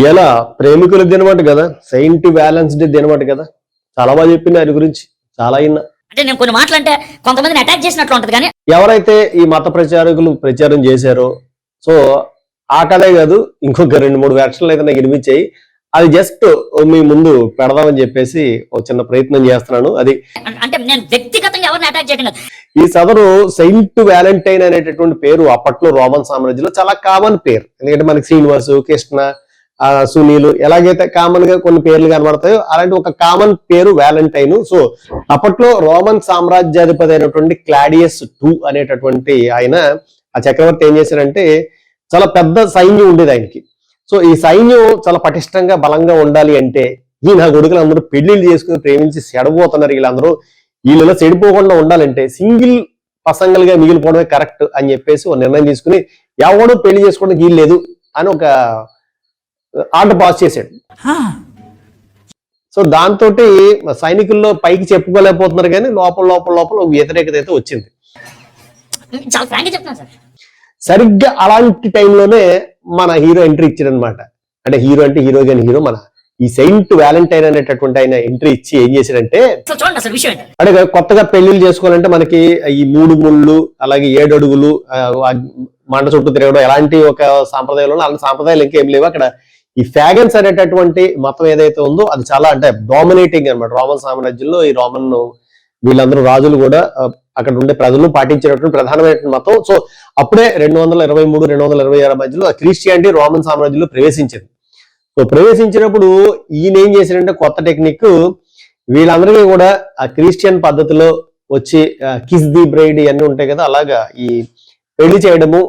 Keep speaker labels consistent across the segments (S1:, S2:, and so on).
S1: ఇలా ప్రేమికుల దినమాట కదా సెయింట్ వ్యాలెన్స్ డే దినమాట కదా. చాలా బాగా చెప్పింది ఆయన గురించి చాలా అయినా
S2: అంటే నేను కొన్ని మాటలు అంటే కొంతమందిని అటాక్ చేసినట్లు ఉంటది కానీ
S1: ఎవరైతే ఈ మత ప్రచారకులు ప్రచారం చేశారో సో ఆ కథే కాదు ఇంకొక రెండు మూడు వెర్షన్లు అయితే నాకు వినిపించాయి. అది జస్ట్ మీ ముందు పెడదామని చెప్పేసి ఒక చిన్న ప్రయత్నం చేస్తున్నాను. అది
S2: అంటే నేను వ్యక్తిగతంగా ఎవరిని అటాక్ చేయడం
S1: ఈ సదరు సెయింట్ వ్యాలంటైన్ అనేటటువంటి పేరు అప్పట్లో రోమన్ సామ్రాజ్యంలో చాలా కామన్ పేరు. ఎందుకంటే మనకి శ్రీనివాసు కృష్ణ సునీలు ఎలాగైతే కామన్గా కొన్ని పేర్లు కనబడతాయో అలాంటి ఒక కామన్ పేరు వ్యాలంటైన్ సో అప్పట్లో రోమన్ సామ్రాజ్యాధిపతి అయినటువంటి క్లాడియస్ టూ అనేటటువంటి ఆయన ఆ చక్రవర్తి ఏం చేశారంటే చాలా పెద్ద సైన్యం ఉండేది ఆయనకి. సో ఈ సైన్యం చాలా పటిష్టంగా బలంగా ఉండాలి అంటే ఈ నా కొడుకులు అందరూ పెళ్ళిళ్ళు చేసుకుని ప్రేమించి సెడబోతున్నారు వీళ్ళందరూ. వీళ్ళలో చెడిపోకుండా ఉండాలంటే సింగిల్ పసంగల్గా మిగిలిపోవడమే కరెక్ట్ అని చెప్పేసి ఒక నిర్ణయం తీసుకుని ఎవడు పెళ్ళి చేసుకోవడానికి వీలు లేదు అని ఒక ఆర్డర్ పాస్ చేశాడు. సో దాంతో సైనికుల్లో పైకి చెప్పుకోలేకపోతున్నారు కానీ లోపల లోపల లోపల ఒక వ్యతిరేకత అయితే వచ్చింది. సరిగ్గా అలాంటి టైంలోనే మన హీరో ఎంట్రీ ఇచ్చాడు అనమాట అంటే హీరో అంటే హీరో కానీ హీరో మన ఈ సెయింట్ వ్యాలంటైన్ అనేటటువంటి ఆయన ఎంట్రీ ఇచ్చి ఏం చేశాడంటే అంటే కొత్తగా పెళ్ళిళ్ళు చేసుకోవాలంటే మనకి ఈ మూడు ముళ్ళు అలాగే ఏడు అడుగులు మంట చుట్టూ తిరగడం ఎలాంటి ఒక సాంప్రదాయంలో అలాంటి సాంప్రదాయాలు ఇంకేం లేవు. అక్కడ ఈ ఫ్యాగన్స్ అనేటటువంటి మతం ఏదైతే ఉందో అది చాలా అంటే డామినేటింగ్ అనమాట రోమన్ సామ్రాజ్యంలో ఈ రోమన్ వీళ్ళందరూ రాజులు కూడా అక్కడ ఉండే ప్రజలు పాటించేటటువంటి ప్రధానమైన మతం. సో అప్పుడే రెండు వందల ఇరవై మూడు రెండు వందల ఇరవై ఆరు మధ్యలో క్రిస్టియానిటీ రోమన్ సామ్రాజ్యంలో ప్రవేశించింది. సో ప్రవేశించినప్పుడు ఈయన ఏం చేశారంటే కొత్త టెక్నిక్ వీళ్ళందరికీ కూడా ఆ క్రిస్టియన్ పద్ధతిలో వచ్చి కిస్ ది బ్రైడ్ ఇవన్నీ ఉంటాయి కదా అలాగా ఈ పెళ్ళి చేయడము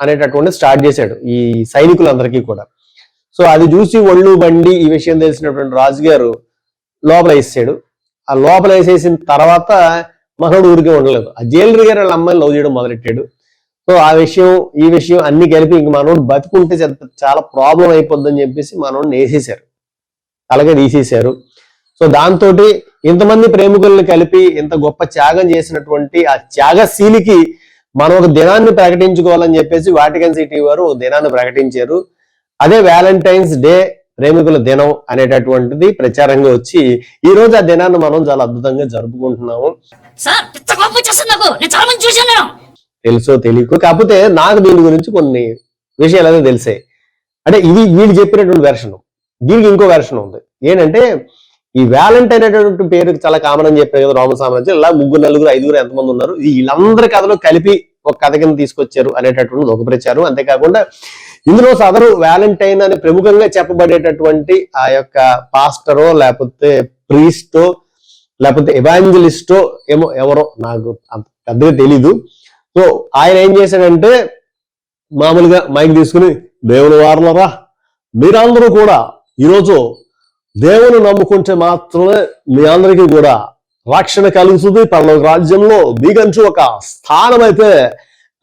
S1: అనేటటువంటి స్టార్ట్ చేశాడు ఈ సైనికులందరికీ కూడా. సో అది చూసి ఒళ్ళు బండి ఈ విషయం తెలిసినటువంటి రాజుగారు లోపల వేసాడు ఆ లోపల వేసేసిన తర్వాత మనోడు ఊరికే ఉండలేదు. ఆ జైలర్ గారు వాళ్ళ అమ్మాయిని లవ్ చేయడం మొదలెట్టాడు. సో ఆ విషయం ఈ విషయం అన్ని కలిపి ఇంక మనోడు బతుకుంటే చాలా- ప్రాబ్లం అయిపోద్దని చెప్పేసి మనోడిని వేసేసారు. అలాగే తీసేశారు సో దాంతో ఇంతమంది ప్రేమికుల్ని కలిపి ఇంత గొప్ప త్యాగం చేసినటువంటి ఆ త్యాగశీలికి మనం ఒక దినాన్ని ప్రకటించుకోవాలని చెప్పేసి వాటికన్ సిటీ వారు ఒక దినాన్ని ప్రకటించారు. అదే వ్యాలంటైన్స్ డే ప్రేమికుల దినం అనేటటువంటిది ప్రచారంగా వచ్చి ఈ రోజు ఆ దినాన్ని మనం చాలా అద్భుతంగా జరుపుకుంటున్నాము. తెలుసో తెలియకో కాకపోతే నాకు దీని గురించి కొన్ని విషయాలు అయితే తెలిసాయి అంటే ఇది వీళ్ళు చెప్పినటువంటి వెర్షన్ దీనికి ఇంకో వెర్షన్ ఉంది. ఏంటంటే ఈ వ్యాలంటైన్ అనేటువంటి పేరు చాలా కామన్ అని చెప్పారు కదా రోమన్ సామ్రాజ్యం. ఇలా ముగ్గురు నలుగురు ఐదుగురు ఎంతమంది ఉన్నారు. వీళ్ళందరి కథలో కలిపి ఒక కథ కింద తీసుకొచ్చారు అనేటటువంటిది ఒక ప్రచారం. అంతేకాకుండా ఇందులో సదరు వ్యాలంటైన్ అని ప్రముఖంగా చెప్పబడేటటువంటి ఆ యొక్క పాస్టరో లేకపోతే ప్రీస్టో లేకపోతే ఎవాంజలిస్టో ఏమో ఎవరో నాకు అంత పెద్దగా తెలీదు. సో ఆయన ఏం చేశాడంటే మామూలుగా మైక్ తీసుకుని దేవుని వారలరా మీరందరూ కూడా ఈరోజు దేవుని నమ్ముకుంటే మాత్రమే మీ అందరికీ కూడా రక్షణ కలుగుతుంది. పర్లోక రాజ్యంలో మీకంటూ ఒక స్థానం అయితే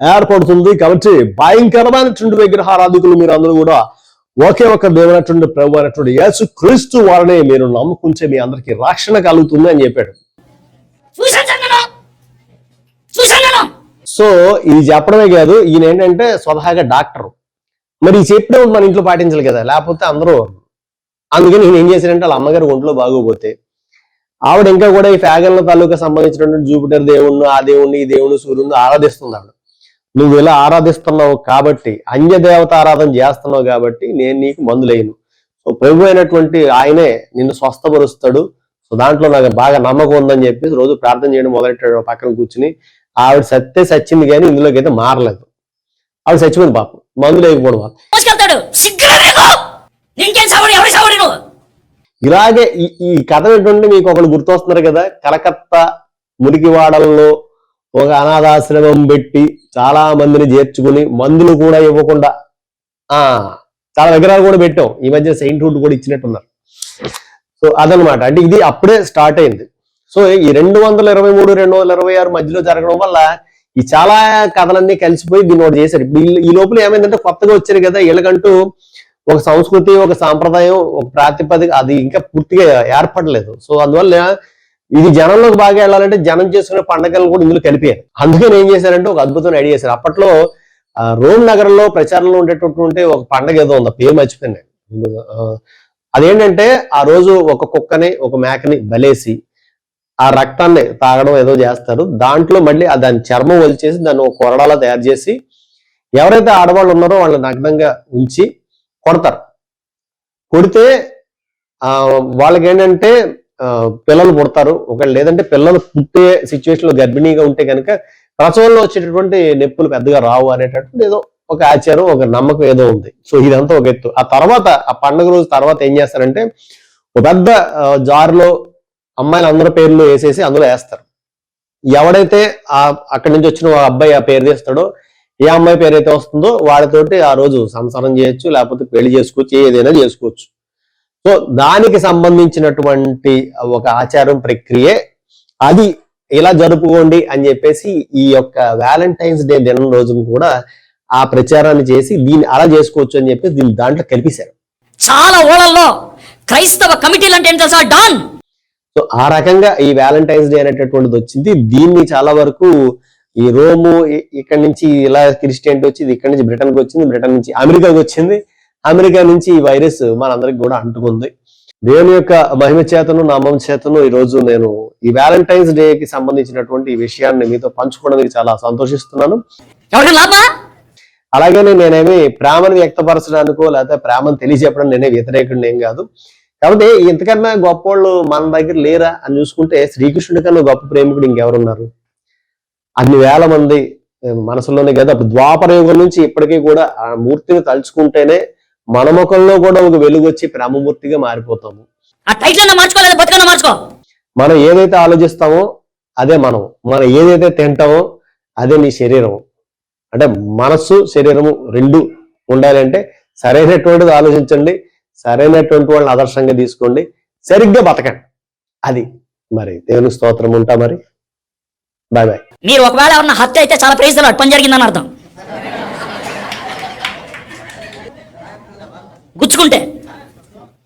S1: ఏర్పడుతుంది కాబట్టి భయంకరమైనటువంటి విగ్రహారాధికులు మీరు అందరూ కూడా ఒకే ఒక దేవునటువంటి ప్రభు అయినటువంటి యేసు క్రీస్తు వారిని మీరు నమ్ముకుంటే మీ అందరికీ రక్షణ కలుగుతుంది అని చెప్పాడు. సో ఇది చెప్పడమే కాదు ఈయన ఏంటంటే స్వతహాగా డాక్టర్. మరి ఈ చెప్పినప్పుడు మన ఇంట్లో పాటించాలి కదా లేకపోతే అందరూ అందుకని నేను ఏం చేశానంటే వాళ్ళ అమ్మగారు ఒంట్లో బాగోపోతే ఆవిడ ఇంకా కూడా ఈ ఫ్యాగన్ల తాలూకా సంబంధించినటువంటి జూపిటర్ దేవుణ్ణి ఆ దేవుణ్ణి ఈ దేవుని సూర్యుని ఆరాధిస్తుంది ఆవిడ. నువ్వు ఇలా ఆరాధిస్తున్నావు కాబట్టి అన్య దేవత ఆరాధన చేస్తున్నావు కాబట్టి నేను నీకు మందులేయను. సో ప్రభు అయినటువంటి ఆయనే నిన్ను స్వస్థపరుస్తాడు. సో దాంట్లో నాకు బాగా నమ్మకం ఉందని చెప్పి రోజు ప్రార్థన చేయడం మొదలెట్టాడు పక్కన కూర్చుని. ఆవిడ సత్తే సచ్చింది కానీ ఇందులోకి అయితే మారలేదు. ఆవిడ చచ్చిపోయింది పాపం. మందు లేకపోవడం వల్ల. ఇలాగే ఈ ఈ కథ ఏంటంటే మీకు ఒకరు గుర్తొస్తున్నారు కదా కలకత్తా మురికివాడల్లో ఒక అనాథాశ్రమం పెట్టి చాలా మందిని చేర్చుకుని మందులు కూడా ఇవ్వకుండా ఆ చాలా విగ్రహాలు కూడా పెట్టాం. ఈ మధ్య సెయింట్హుడ్ కూడా ఇచ్చినట్టున్నారు. సో అదనమాట అంటే ఇది అప్పుడే స్టార్ట్ అయింది. సో ఈ రెండు వందల ఇరవై మూడు రెండు వందల ఇరవై ఆరు మధ్యలో జరగడం వల్ల ఈ చాలా కథలన్నీ కలిసిపోయి దీన్ని ఒకటి చేశారు. ఇప్పుడు ఈ- ఈ లోపల ఏమైందంటే కొత్తగా వచ్చారు కదా వీళ్ళకంటూ ఒక సంస్కృతి ఒక సాంప్రదాయం ఒక ప్రాతిపదిక అది ఇంకా పూర్తిగా ఏర్పడలేదు. సో అందువల్ల ఇది జనంలోకి బాగా వెళ్ళాలంటే జనం చేసుకునే పండగలను కూడా ఇందులో కలిపారు అందుకని ఏం చేశారంటే ఒక అద్భుతమైన ఐడియా చేశారు అప్పట్లో రోమ్ నగరంలో ప్రచారంలో ఉండేటటువంటి ఒక పండగ ఏదో ఉంది పేరు మర్చిపోయింది అదేంటంటే ఆ రోజు ఒక కుక్కని ఒక మేకని బలేసి ఆ రక్తాన్ని తాగడం ఏదో చేస్తారు. దాంట్లో మళ్ళీ దాని చర్మం వలిచేసి దాన్ని ఒక కొరడాలా తయారు చేసి ఎవరైతే ఆడవాళ్ళు ఉన్నారో వాళ్ళని నగ్నంగా ఉంచి కొడతారు. కొడితే వాళ్ళకి ఏంటంటే పిల్లలు పుడతారు. ఒకవేళ లేదంటే పిల్లలు పుట్టే సిచ్యువేషన్లో గర్భిణీగా ఉంటే కనుక ప్రసవంలో వచ్చేటటువంటి నొప్పులు పెద్దగా రావు అనేటటువంటి ఏదో ఒక ఆచారం ఒక నమ్మకం ఏదో ఉంది. సో ఇదంతా ఒక ఎత్తు. ఆ తర్వాత ఆ పండుగ రోజు తర్వాత ఏం చేస్తారంటే ఒక పెద్ద జార్లో జారులో అమ్మాయిలు అందరి పేర్లు వేసేసి అందులో వేస్తారు. ఎవడైతే ఆ అక్కడి నుంచి వచ్చిన అబ్బాయి ఆ పేరు తీస్తాడో ఏ అమ్మాయి పేరు అయితే వస్తుందో వాడితోటి ఆ రోజు సంసారం చేయొచ్చు లేకపోతే పెళ్ళి చేసుకోవచ్చు ఏదైనా చేసుకోవచ్చు. సో దానికి సంబంధించినటువంటి ఒక ఆచారం ప్రక్రియే. అది ఇలా జరుపుకోండి అని చెప్పేసి ఈ యొక్క వ్యాలంటైన్స్ డే దినం రోజున కూడా ఆ ప్రచారాన్ని చేసి దీన్ని అలా చేసుకోవచ్చు అని చెప్పి దీన్ని దాంట్లో కలిపేశారు.
S2: చాలా ఊళ్ళల్లో క్రైస్తవ కమిటీలు అంటే ఏంటి తెలుసా? డాన్!
S1: సో ఆ రకంగా ఈ వ్యాలంటైన్స్ డే అనేటటువంటిది వచ్చింది. దీన్ని చాలా వరకు ఈ రోము ఇక్కడి నుంచి ఇలా క్రిస్టియన్టీ వచ్చింది ఇక్కడి నుంచి బ్రిటన్కి వచ్చింది బ్రిటన్ నుంచి అమెరికాకి వచ్చింది. అమెరికా నుంచి ఈ వైరస్ మనందరికి కూడా అంటుకుంది. దేవుని యొక్క మహిమ చేతను నామం చేతను ఈ రోజు నేను ఈ వ్యాలంటైన్స్ డే కి సంబంధించినటువంటి ఈ విషయాన్ని మీతో పంచుకోవడానికి చాలా సంతోషిస్తున్నాను. అలాగే నేనేమి ప్రేమను వ్యక్తపరచడానికో లేకపోతే ప్రేమను తెలియజెప్పడం నేనే వ్యతిరేకుడిని ఏం కాదు. కాబట్టి ఇంతకన్నా గొప్పోళ్ళు మన దగ్గర లేరా అని చూసుకుంటే శ్రీకృష్ణుడి కన్నా గొప్ప ప్రేమికుడు ఇంకెవరున్నారు? అన్ని వేల మంది మనసులోనే కదా ద్వాపర యుగం నుంచి ఇప్పటికీ కూడా ఆ మూర్తిని తలుచుకుంటేనే మన ముఖంలో కూడా ఒక వెలుగు వచ్చి ప్రేమమూర్తిగా మారిపోతాము.
S2: ఆ టైటిల్ అన్న మార్చుకోలేదు బతుకన్నా మార్చుకో.
S1: మనం ఏదైతే ఆలోచిస్తామో అదే మనం. మనం ఏదైతే తింటామో అదే నీ శరీరం అంటే మనస్సు శరీరము రెండు ఉండాలి అంటే సరైనటువంటిది ఆలోచించండి సరైనటువంటి వాళ్ళని ఆదర్శంగా తీసుకోండి సరిగ్గా బతకండి. అది మరి దేవుని స్తోత్రం ఉంటా మరి. Bye bye.
S2: మీరు ఒకవేళ ఎవరన్నా హత్య అయితే చాలా ప్రైజ్ పని జరిగిందని అర్థం. గుచ్చుకుంటే